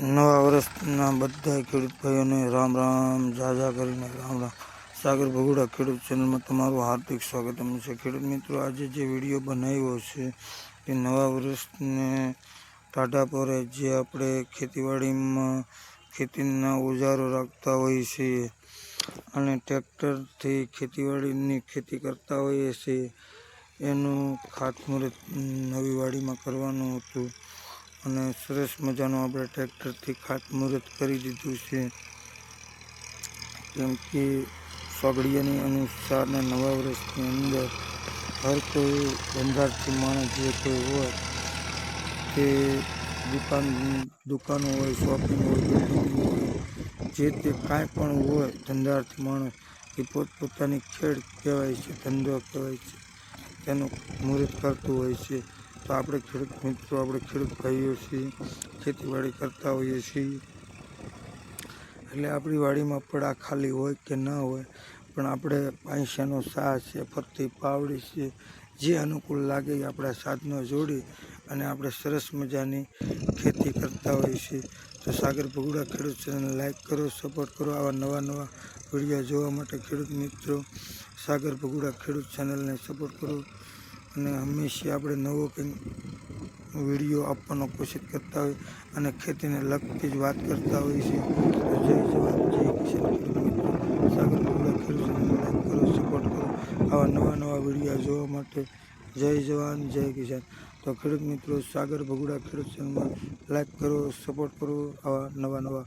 નવા વર્ષના બધા ખેડૂત ભાઈઓને રામ રામ ઝાઝા કરીને રામ રામ. સાગર ભગુડા ખેડૂત ચેનલમાં તમારું હાર્દિક સ્વાગતમ છે. ખેડૂત મિત્રો, આજે જે વીડિયો બનાવ્યો છે એ નવા વર્ષને ટાઢા પર જે આપણે ખેતીવાડીમાં ખેતીના ઓજારો રાખતા હોઈએ છીએ અને ટ્રેક્ટરથી ખેતીવાડીની ખેતી કરતા હોઈએ છીએ, એનું ખાતમુહૂર્ત નવી વાડીમાં કરવાનું હતું. અને સરસ મજાનું આપણે ટ્રેક્ટરથી ખાતમુહૂર્ત કરી દીધું છે. કેમ કે સોગડિયાની અનુસારના નવા વર્ષની અંદર હર કોઈ ધંધાર્થી માણસ જે કોઈ હોય, તે દુકાન, દુકાનો હોય, શોપિંગ હોય, બિલ્ડિંગ હોય, જે તે કાંઈ પણ હોય ધંધાર્થી માણસ એ પોતપોતાની ખેડ કહેવાય છે, ધંધો કહેવાય છે, તેનું મુહૂર્ત કરતું હોય છે. તો આપણે ખેડૂત મિત્રો, આપણે ખેડૂત ભાઈઓ છીએ, ખેતીવાડી કરતા હોઈએ છીએ. એટલે આપણી વાડીમાં પડા ખાલી હોય કે ના હોય, પણ આપણે પાંસાનો સાહ છે ફરતી પાવડી છે, જે અનુકૂળ લાગે એ આપણા સાધનો જોડી અને આપણે સરસ મજાની ખેતી કરતા હોઈએ છીએ. તો સાગર ભગુડા ખેડૂત ચેનલને લાઇક કરો, સપોર્ટ કરો, આવા નવા નવા વીડિયો જોવા માટે ખેડૂત મિત્રો, સાગર ભગુડા ખેડૂત ચેનલને સપોર્ટ કરો. અને હંમેશા આપણે નવો કંઈક વીડિયો આપવાનો કોશિશ કરતા હોય અને ખેતીને લગતી જ વાત કરતા હોઈએ છીએ તો જય જવાન, જય કિશન સાગર ભગુડા ખેડૂત ચેનલને લાઈક કરો સપોર્ટ કરો. આવા નવા નવા વીડિયો જોવા માટે જય જવાન, જય કિસાન. તો ખેડૂત મિત્રો, સાગર ભગુડા ખેડૂત ચેનલમાં લાઈક કરો સપોર્ટ કરો. આવા નવા નવા